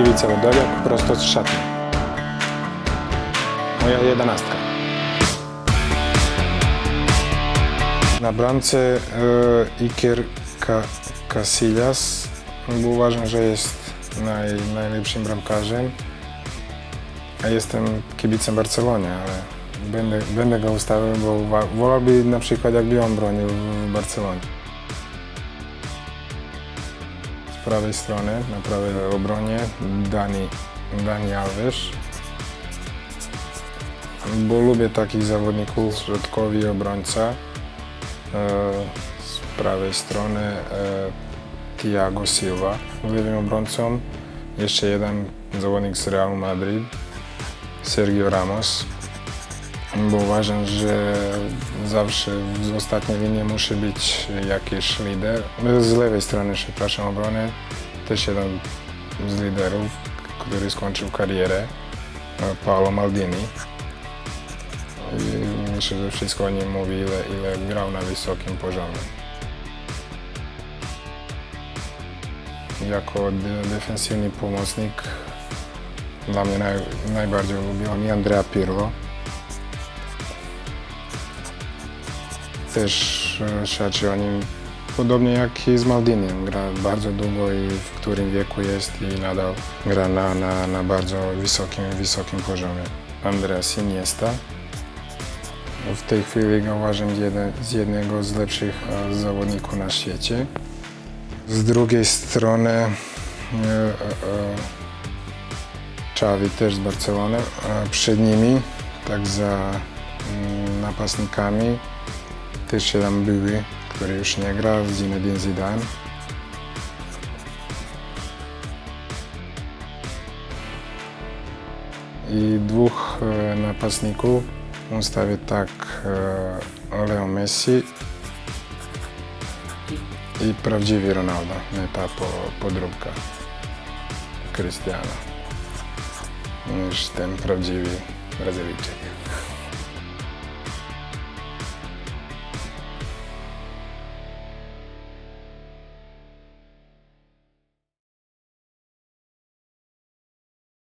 Iwica Łodowiak prosto z szatni. Moja jedenastka. Na bramce e, Iker Ka- Casillas, uważam, że jest naj, najlepszym bramkarzem. A jestem kibicem Barcelonie, ale będę, będę go ustawił, bo wolałby na przykład jakby on bronił w Barcelonie. Prawej strony, na prawej obronie Dani, Dani Alves. Bo lubię takich zawodników, środkowi obrońca. E, Z prawej strony e, Thiago Silva. Lewym obrońcą jeszcze jeden zawodnik z Realu Madrid, Sergio Ramos. Bo uważam, że zawsze w ostatniej linii musi być jakiś lider. Z lewej strony, przepraszam, obrony też jeden z liderów, który skończył karierę, e, Paolo Maldini. I myślę, że wszystko o nim mówi, ile, ile grał na wysokim poziomie. Jako de- defensywny pomocnik dla mnie naj, najbardziej ulubiony Andrea Pirlo. Też e, świadczy o nim podobnie jak i z Maldiniem. Gra bardzo długo i w którym wieku jest i nadal gra na, na, na bardzo wysokim, wysokim poziomie. Andreas Iniesta. W tej chwili go uważam z jednego z lepszych e, zawodników na świecie. Z drugiej strony e, e, e, Xavi też z Barcelony. Przed nimi, tak za mm, napastnikami, też jeden były, który już nie gra, Zinedine Zidane. I dwóch e, napastników ustawię tak e, Leo Messi i prawdziwy Ronaldo, nie ta po, podróbka Cristiano niż ten prawdziwy Brazylijczyk.